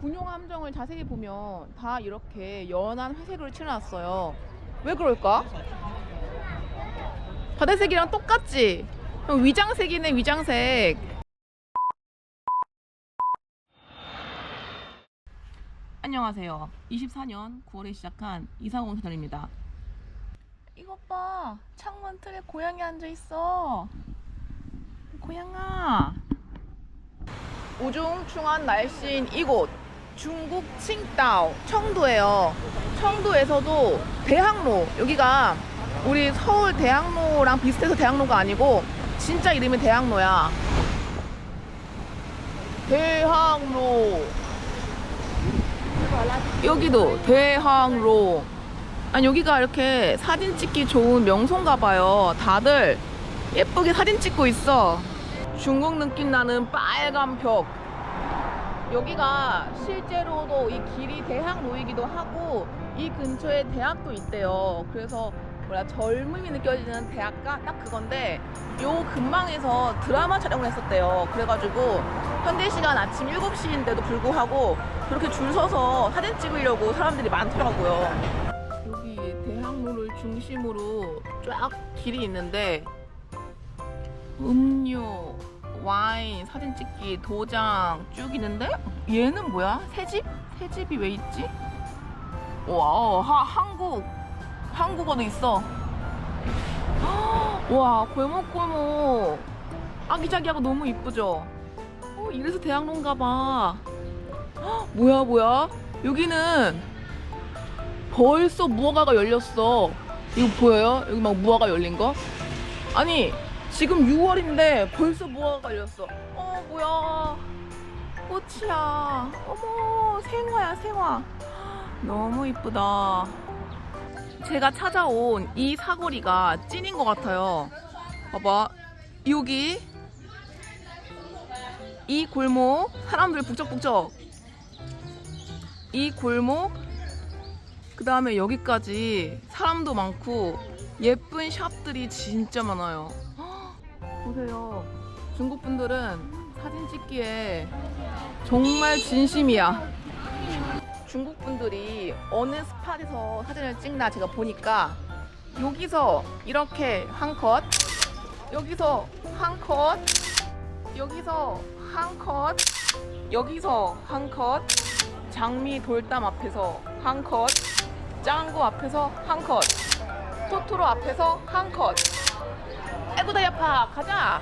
군용 함정을 자세히 보면 다 이렇게 연한 회색으로 칠해놨어요. 왜 그럴까? 바다색이랑 똑같지? 위장색이네 위장색. 안녕하세요. 24년 9월에 시작한 이사공 채널입니다. 이것 봐. 창문 틀에 고양이 앉아 있어. 고양아. 우중충한 날씨인 이곳 중국 칭다오 청도예요. 청도에서도 대학로 여기가 우리 서울 대학로랑 비슷해서 대학로가 아니고 진짜 이름이 대학로야. 대학로. 여기도 대학로. 아니 여기가 이렇게 사진 찍기 좋은 명소인가 봐요. 다들 예쁘게 사진 찍고 있어. 중국 느낌 나는 빨간 벽. 여기가 실제로도 이 길이 대학로이기도 하고 이 근처에 대학도 있대요. 그래서 뭐야 젊음이 느껴지는 대학가 딱 그건데 요 근방에서 드라마 촬영을 했었대요. 그래가지고 현대 시간 아침 7시인데도 불구하고 그렇게 줄 서서 사진 찍으려고 사람들이 많더라고요. 여기 대학로를 중심으로 쫙 길이 있는데 음료, 와인, 사진 찍기, 도장 쭉 있는데 얘는 뭐야? 새집? 새집이 왜 있지? 와, 하, 한국 한국어도 있어. 와, 골목골목 아기자기하고 너무 이쁘죠? 어, 이래서 대학로인가 봐. 헉, 뭐야, 뭐야? 여기는 벌써 무화과가 열렸어. 이거 보여요? 여기 막 무화과 열린 거? 아니, 지금 6월인데 벌써 무화과가 열렸어. 어, 뭐야. 꽃이야. 어머, 생화야, 생화. 너무 이쁘다. 제가 찾아온 이 사거리가 찐인 것 같아요. 봐봐. 여기. 이 골목. 사람들 북적북적. 이 골목. 그 다음에 여기까지 사람도 많고 예쁜 샵들이 진짜 많아요. 헉, 보세요. 중국 분들은 사진 찍기에 정말 진심이야. 중국 분들이 어느 스팟에서 사진을 찍나 제가 보니까 여기서 이렇게 한 컷, 여기서 한 컷, 여기서 한 컷, 여기서 한 컷, 장미 돌담 앞에서 한 컷, 짱구 앞에서 한 컷, 토토로 앞에서 한 컷. 에구다 야파 가자.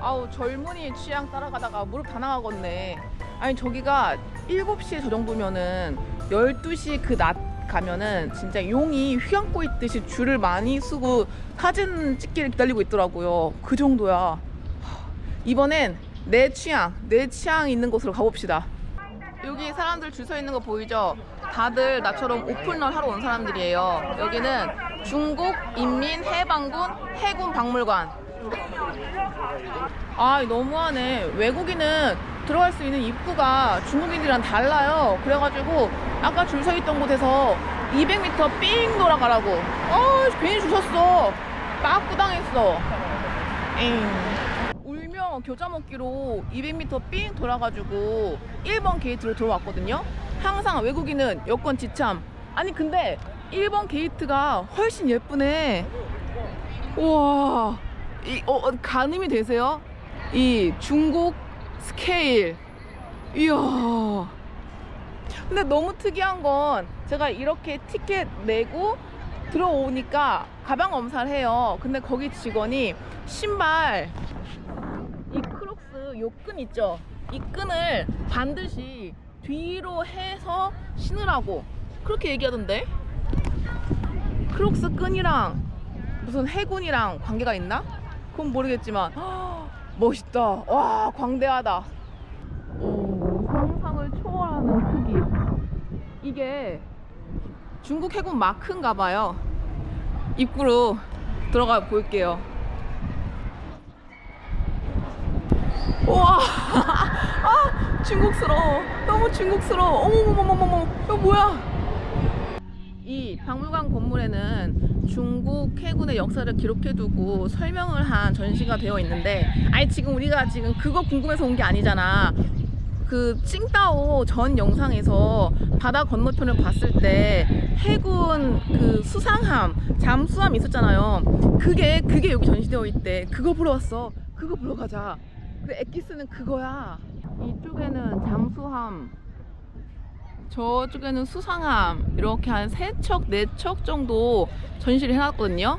아우 젊은이 취향 따라가다가 무릎 다 나가겠네. 아니 저기가 7시에 저 정도면은 12시 그 낮 가면은 진짜 용이 휘감고 있듯이 줄을 많이 쓰고 사진 찍기를 기다리고 있더라고요. 그 정도야. 하, 이번엔 내 취향, 내 취향 있는 곳으로 가봅시다. 여기 사람들 줄 서 있는 거 보이죠? 다들 나처럼 오픈런 하러 온 사람들이에요. 여기는 중국 인민해방군 해군 박물관. 아, 너무하네. 외국인은 들어갈 수 있는 입구가 중국인들이랑 달라요. 그래가지고 아까 줄 서 있던 곳에서 200m 삥 돌아가라고. 어, 괜히 주셨어. 빠꾸당했어. 엥. 울며 겨자 먹기로 200m 삥 돌아가지고 1번 게이트로 들어왔거든요. 항상 외국인은 여권 지참. 아니 근데 1번 게이트가 훨씬 예쁘네. 우와. 이, 어, 어, 가늠이 되세요? 이 중국 스케일. 이야. 근데 너무 특이한 건 제가 이렇게 티켓 내고 들어오니까 가방 검사를 해요. 근데 거기 직원이 신발 이 크록스 요 끈 있죠? 이 끈을 반드시 뒤로 해서 신으라고 그렇게 얘기하던데? 크록스 끈이랑 무슨 해군이랑 관계가 있나? 그건 모르겠지만 헉, 멋있다. 와 광대하다. 오, 상상을 초월하는 크기. 이게 중국 해군 마크인가 봐요. 입구로 들어가 볼게요. 우와, 아 중국스러워. 너무 중국스러워. 어머머머머머머, 이거 뭐야? 이 박물관 건물에는 중국 해군의 역사를 기록해두고 설명을 한 전시가 되어 있는데, 아니 지금 우리가 지금 그거 궁금해서 온 게 아니잖아. 그 칭따오 전 영상에서 바다 건너편을 봤을 때 해군 그 수상함, 잠수함 있었잖아요. 그게 그게 여기 전시되어 있대. 그거 보러 왔어. 그거 보러 가자. 그 엑기스는 그거야. 이쪽에는 잠수함, 저쪽에는 수상함 이렇게 한 세 척, 네척 정도 전시를 해놨거든요.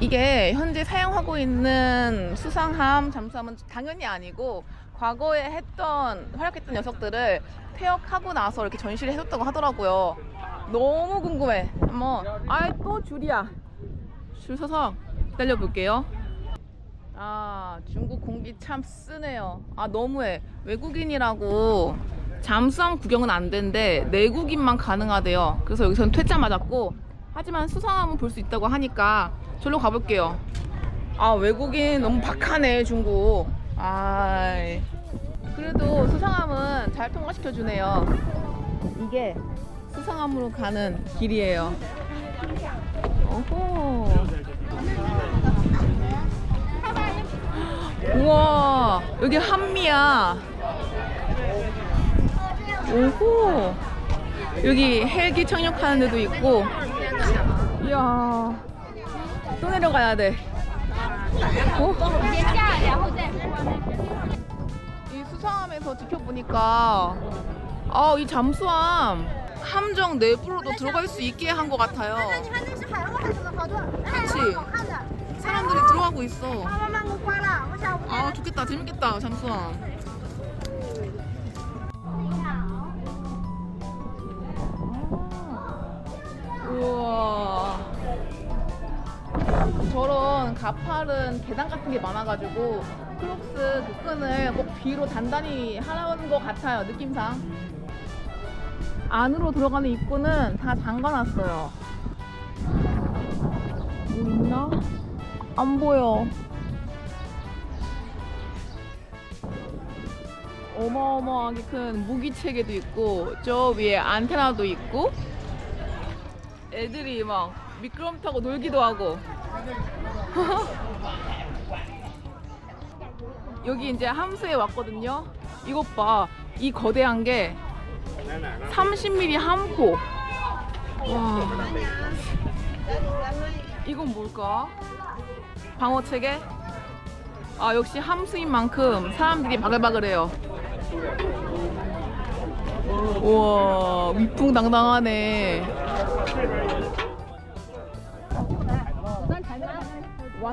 이게 현재 사용하고 있는 수상함, 잠수함은 당연히 아니고 과거에 했던 활약했던 녀석들을 퇴역하고 나서 이렇게 전시를 해줬다고 하더라고요. 너무 궁금해. 한번 아또 줄이야. 줄 서서 기다려 볼게요. 아 중국 공기 참 쓰네요. 아 너무해. 외국인이라고 잠수함 구경은 안 된대 내국인만 가능하대요. 그래서 여기서는 퇴짜 맞았고 하지만 수상함은 볼 수 있다고 하니까 절로 가볼게요. 아 외국인 너무 박하네 중국. 아 그래도 수상함은 잘 통과시켜 주네요. 이게 수상함으로 가는 길이에요. 오호. 우와 여기 한미야. 오호. 여기 헬기 착륙하는 데도 있고. 이야. 또 내려가야 돼. 어? 이 수상함에서 지켜보니까 아 이 잠수함 함정 내부로도 들어갈 수 있게 한 것 같아요. 그치? 사람들이 들어가고 있어. 아 좋겠다. 재밌겠다 잠수함. 우와. 저런 가파른 계단 같은 게 많아가지고 크록스 그 끈을 꼭 뒤로 단단히 하는 것 같아요 느낌상 안으로 들어가는 입구는 다 잠가놨어요 뭐 있나? 안 보여 어마어마하게 큰 무기체계도 있고 저 위에 안테나도 있고 애들이 막 미끄럼 타고 놀기도 하고. 여기 이제 함수에 왔거든요. 이것 봐이 거대한 게 30mm 함포 와. 이건 뭘까? 방어체계? 아 역시 함수인 만큼 사람들이 바글바글해요. 우와 위풍당당하네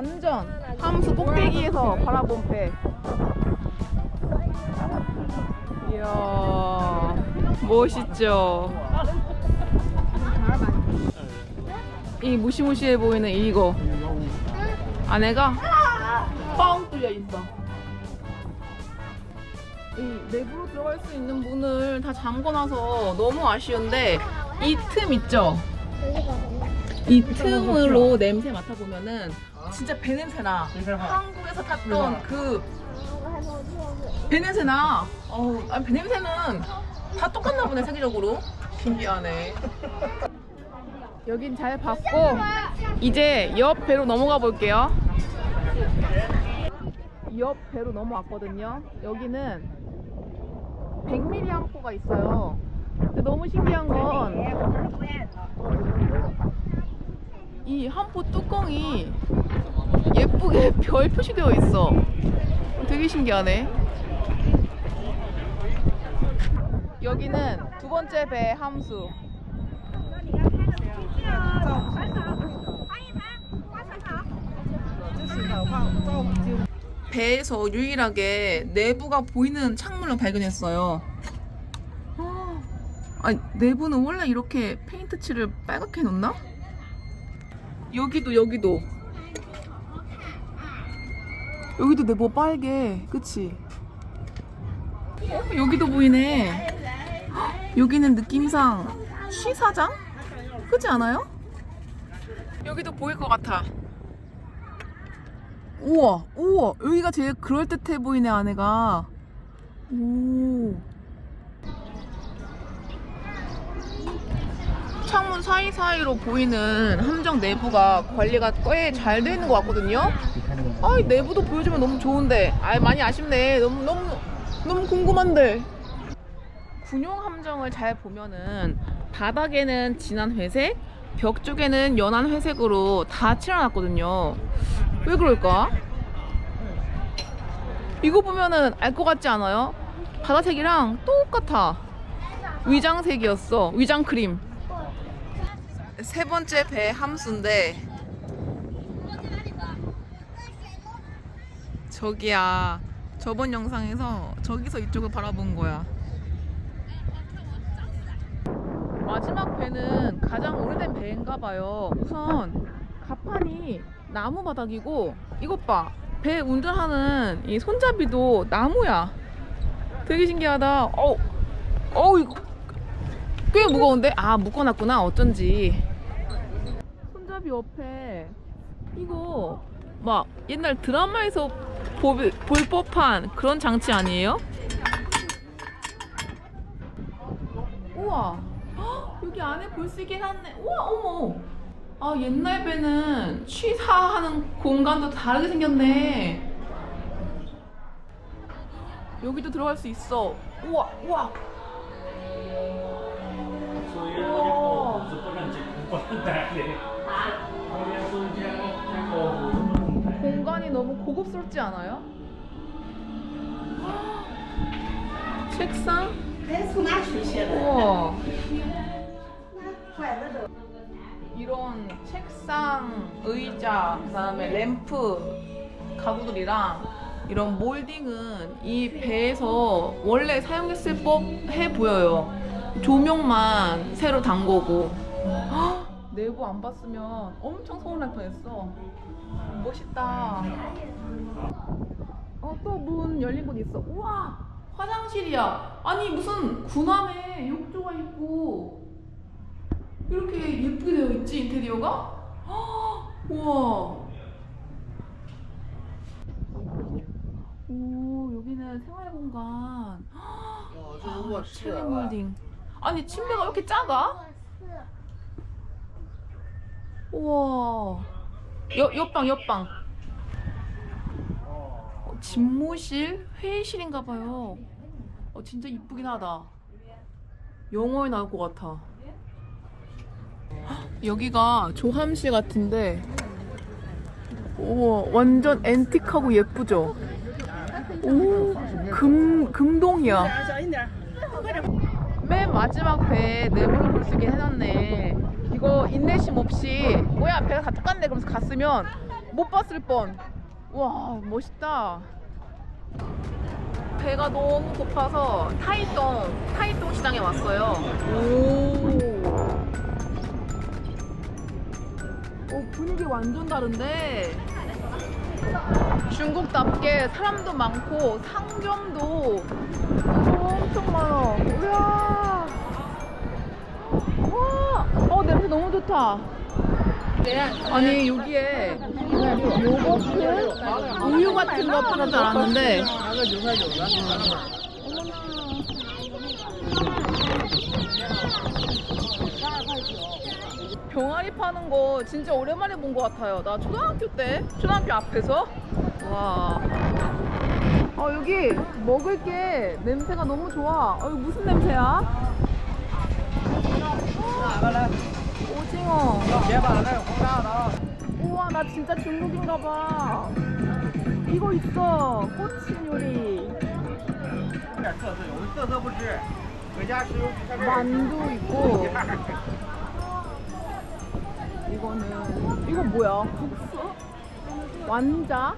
완전 함수 꼭대기에서 바라본 배. 이야 멋있죠? 이 무시무시해 보이는 이거. 안에가? 뻥 뚫려 있어. 이 내부로 들어갈 수 있는 문을 다 잠궈놔서 너무 아쉬운데 이 틈 있죠? 이 틈으로 냄새 맡아보면은 진짜 배 냄새나 한국에서 탔던 그 배 냄새나 어우 아니, 배 냄새는 다 똑같나 보네 세계적으로. 신기하네 여긴 잘 봤고 이제 옆 배로 넘어가 볼게요. 옆 배로 넘어왔거든요. 여기는 100mm 함포가 있어요. 근데 너무 신기한 건 이 함포 뚜껑이 예쁘게 별 표시되어 있어. 되게 신기하네. 여기는 두 번째 배 함수. 배에서 유일하게 내부가 보이는 창문을 발견했어요. 아, 내부는 원래 이렇게 페인트 칠을 빨갛게 해놓나? 여기도 여기도 여기도 내 뭐 빨개 그치? 어? 여기도 보이네 헉, 여기는 느낌상 쉬사장? 그렇지 않아요? 여기도 보일 것 같아 우와 우와 여기가 제일 그럴듯해 보이네 안에가 오 창문 사이사이로 보이는 함정 내부가 관리가 꽤 잘 돼 있는 것 같거든요. 아, 이 내부도 보여주면 너무 좋은데. 아, 많이 아쉽네. 너무 너무 너무 궁금한데. 군용 함정을 잘 보면은 바닥에는 진한 회색, 벽 쪽에는 연한 회색으로 다 칠해놨거든요. 왜 그럴까? 이거 보면은 알 것 같지 않아요? 바다색이랑 똑같아. 위장색이었어. 위장 크림. 세 번째 배 함수인데 저기야. 저번 영상에서 저기서 이쪽을 바라본 거야. 마지막 배는 가장 오래된 배인가 봐요. 우선 갑판이 나무 바닥이고 이것 봐. 배 운전하는 이 손잡이도 나무야. 되게 신기하다. 어, 어 이거 꽤 무거운데? 아 묶어놨구나. 어쩐지. 옆에. 이거 막 옛날 드라마에서 볼, 볼 법한 그런 장치 아니에요? 우와. 헉, 여기 안에 볼 수 있게 해놨네 우와 어머. 아 옛날 배는 취사하는 공간도 다르게 생겼네. 여기도 들어갈 수 있어. 우와 우와. 所以 너무 고급스럽지 않아요? 책상? 우와 이런 책상, 의자, 그다음에 램프, 가구들이랑 이런 몰딩은 이 배에서 원래 사용했을 법해 보여요. 조명만 새로 단 거고. 내부 안 봤으면 엄청 서운할 뻔했어. 멋있다. 어, 또 문 열린 곳 있어. 우와! 화장실이야. 아니, 무슨 군함에 욕조가 있고, 이렇게 예쁘게 되어 있지, 인테리어가? 헉, 우와. 오, 여기는 생활 공간. 아, 체리 몰딩. 아니, 침대가 이렇게 작아? 우와. 옆, 옆방, 옆방. 어, 집무실? 회의실인가 봐요. 어, 진짜 이쁘긴 하다. 영화에 나올 것 같아. 헉, 여기가 조함실 같은데, 오, 완전 앤틱하고 예쁘죠? 오, 금, 금동이야. 맨 마지막 배에 내부를 볼 수 있게 해놨네. 이거 인내심 없이 뭐야 배가 다 똑같네 그러면서 갔으면 못 봤을 뻔. 와 멋있다. 배가 너무 고파서 타이동 타이동 시장에 왔어요. 오. 오 분위기 완전 다른데. 중국답게 사람도 많고 상점도 엄청 많아. 우와. 냄새 너무 좋다. 아니 여기에 요거트, 우유 같은 거 파는 줄 알았는데. 병아리 파는 거 진짜 오랜만에 본 것 같아요. 나 초등학교 때, 초등학교 앞에서. 와. 어, 여기 먹을 게 냄새가 너무 좋아. 어, 이거 무슨 냄새야? 징어. 우와, 나 진짜 중국인가 봐. 이거 있어. 꼬치 요리. 만두 있고. 이거는 이거 뭐야? 국수? 완자?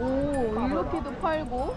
오, 이렇게도 팔고.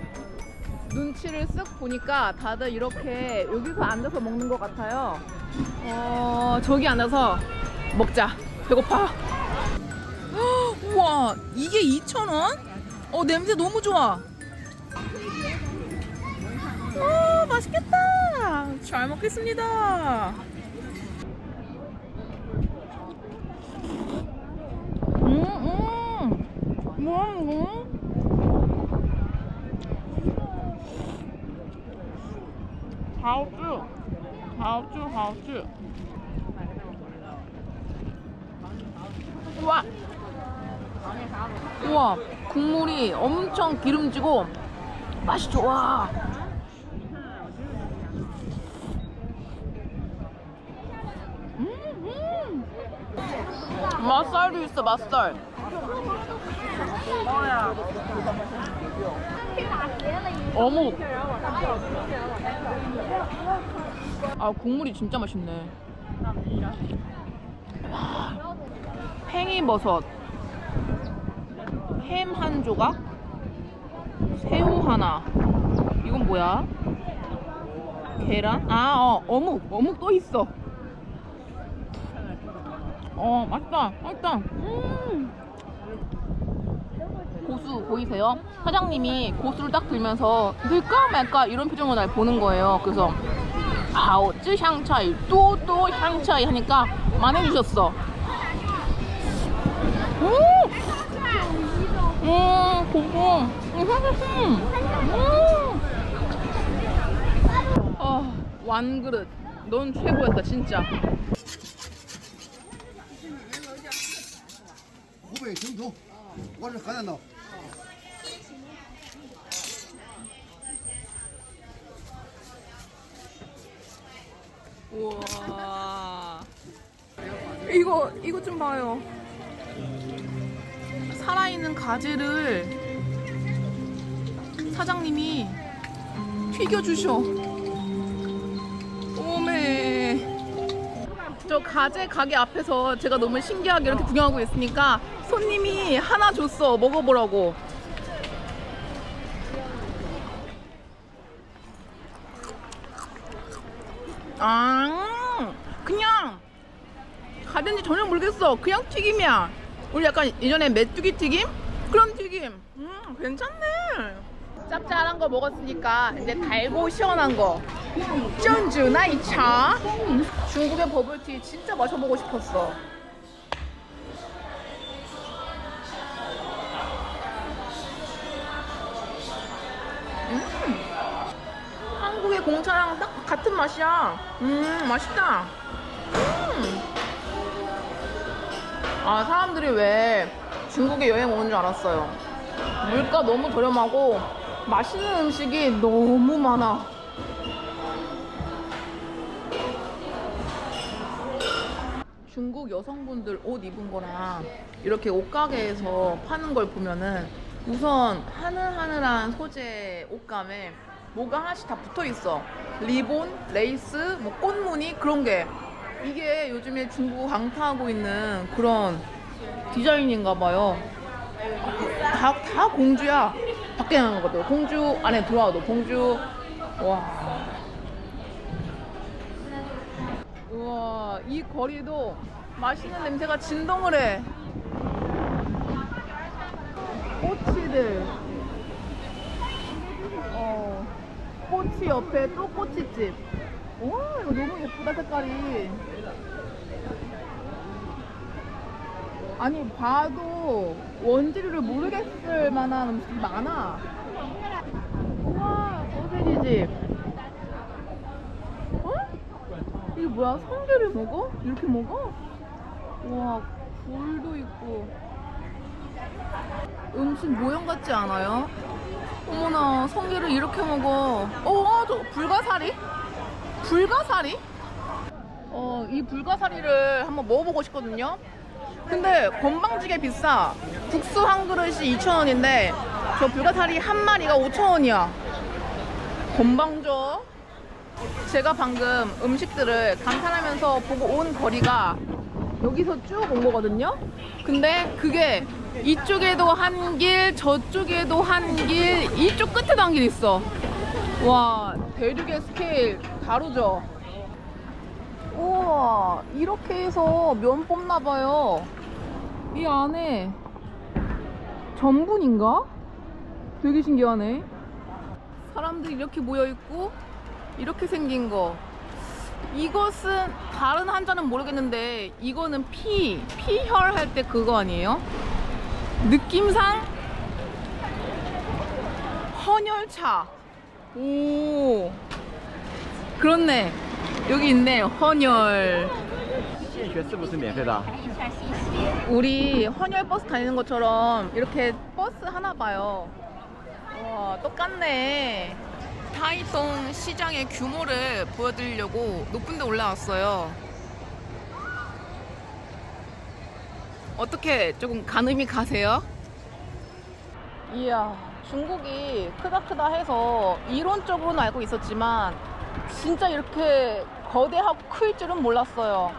눈치를 쓱 보니까 다들 이렇게 여기서 앉아서 먹는 것 같아요. 어, 저기 앉아서 먹자. 배고파. 헉, 우와, 이게 2,000원? 어, 냄새 너무 좋아. 맛있겠다. 잘 먹겠습니다. 음, 음. 뭐야, 이거? 하우즈, 하우즈, 하우즈. 우와. 우와, 국물이 엄청 기름지고 맛이 좋아. 음, 음. 맛살도 있어, 맛살. 어묵. 아, 국물이 진짜 맛있네. 와, 팽이버섯. 햄 한 조각. 새우 하나. 이건 뭐야? 계란? 아, 어, 어묵. 어묵 또 있어. 어, 맛있다. 맛있다. 음. 고수 보이세요? 사장님이 고수를 딱 들면서 들까 말까 이런 표정으로 날 보는 거예요. 그래서 아오쯔 향차이 또또 향차이 하니까 말해주셨어. 음, 음 고고. 음. 어, 완그릇. 넌 최고였다 진짜. 정도 원래 가야 나. 우와. 이거, 이거 좀 봐요. 살아있는 가지를 사장님이 튀겨주셔. 오메. 저 가재 가게 앞에서 제가 너무 신기하게 이렇게 구경하고 있으니까 손님이 하나 줬어. 먹어보라고. 아, 그냥 가든지 전혀 모르겠어. 그냥 튀김이야. 우리 약간 예전에 메뚜기 튀김? 그런 튀김. 음, 괜찮네. 짭짤한 거 먹었으니까 이제 달고 시원한 거. 쩐주 나이차. 중국의 버블티 진짜 마셔보고 싶었어. 한 공차랑 딱 같은 맛이야. 음, 맛있다. 음. 아, 사람들이 왜 중국에 여행 오는 줄 알았어요. 물가 너무 저렴하고 맛있는 음식이 너무 많아. 중국 여성분들 옷 입은 거랑 이렇게 옷가게에서 파는 걸 보면은 우선 하늘하늘한 소재 옷감에 뭐가 하나씩 다 붙어 있어. 리본, 레이스, 뭐 꽃무늬 그런 게 이게 요즘에 중국 강타하고 있는 그런 디자인인가 봐요. 다, 다 공주야. 밖에 나는 것도 공주 안에 들어와도 공주. 와. 우와, 이 거리도 맛있는 냄새가 진동을 해. 꼬치들. 어, 꼬치 옆에 또 꼬치집. 와, 이거 너무 예쁘다, 색깔이. 아니, 봐도 원재료를 모르겠을 만한 음식이 많아. 우와, 소세지집. 어? 이게 뭐야? 성게를 먹어? 이렇게 먹어? 와, 굴도 있고. 음식 모형 같지 않아요? 어머나, 성게를 이렇게 먹어. 어, 저 불가사리? 불가사리? 어, 이 불가사리를 한번 먹어보고 싶거든요. 근데 건방지게 비싸. 국수 한 그릇이 2,000원인데 저 불가사리 한 마리가 5,000원이야. 건방져. 제가 방금 음식들을 감탄하면서 보고 온 거리가 여기서 쭉 온 거거든요. 근데 그게 이쪽에도 한 길, 저쪽에도 한 길, 이쪽 끝에도 한 길 있어. 와, 대륙의 스케일 다르죠? 우와, 이렇게 해서 면 뽑나봐요. 이 안에 전분인가? 되게 신기하네. 사람들이 이렇게 모여있고, 이렇게 생긴 거. 이것은 다른 한자는 모르겠는데 이거는 피, 피혈 할 때 그거 아니에요? 느낌상 헌혈차. 오. 그렇네. 여기 있네 헌혈. 우리 헌혈 버스 다니는 것처럼 이렇게 버스 하나 봐요. 와 똑같네. 타이송 시장의 규모를 보여드리려고 높은 데 올라왔어요. 어떻게 조금 가늠이 가세요? 이야, 중국이 크다 크다 해서 이론적으로는 알고 있었지만 진짜 이렇게 거대하고 클 줄은 몰랐어요.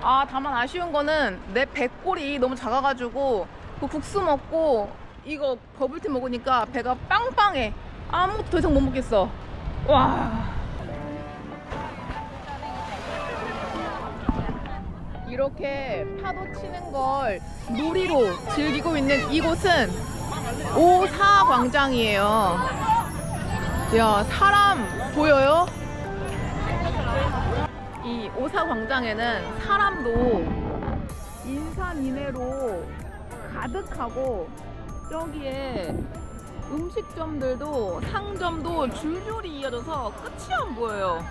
아, 다만 아쉬운 거는 내 배꼴이 너무 작아가지고 그 국수 먹고 이거 버블티 먹으니까 배가 빵빵해. 아무것도 더 이상 못 먹겠어. 와. 이렇게 파도 치는 걸 놀이로 즐기고 있는 이곳은 오사 광장이에요. 야, 사람 보여요? 이 오사 광장에는 사람도 인산인해로 가득하고 저기에 음식점들도 상점도 줄줄이 이어져서 끝이 안 보여요.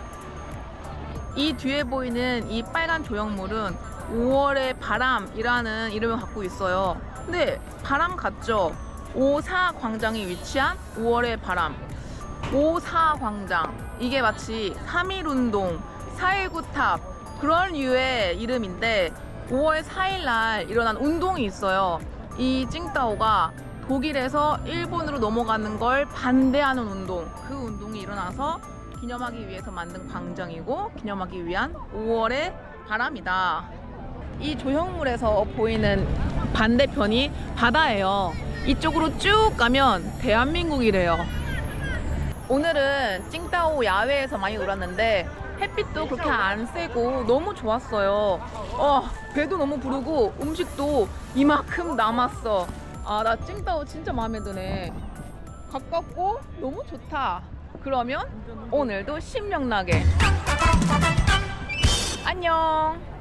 이 뒤에 보이는 이 빨간 조형물은 5월의 바람이라는 이름을 갖고 있어요. 근데 바람 같죠? 오사 광장이 위치한 5월의 바람. 오사 광장. 이게 마치 3.1운동, 4.19 탑, 그런 류의 이름인데 5월 4일 날 일어난 운동이 있어요. 이 찡따오가 독일에서 일본으로 넘어가는 걸 반대하는 운동. 그 운동이 일어나서 기념하기 위해서 만든 광장이고 기념하기 위한 5월의 바람이다. 이 조형물에서 보이는 반대편이 바다예요. 이쪽으로 쭉 가면 대한민국이래요. 오늘은 찡따오 야외에서 많이 놀았는데 햇빛도 그렇게 안 세고 너무 좋았어요. 어, 배도 너무 부르고 음식도 이만큼 남았어. 아, 나 찡따오 진짜 마음에 드네. 가깝고 너무 좋다. 그러면 오늘도 신명나게. 안녕.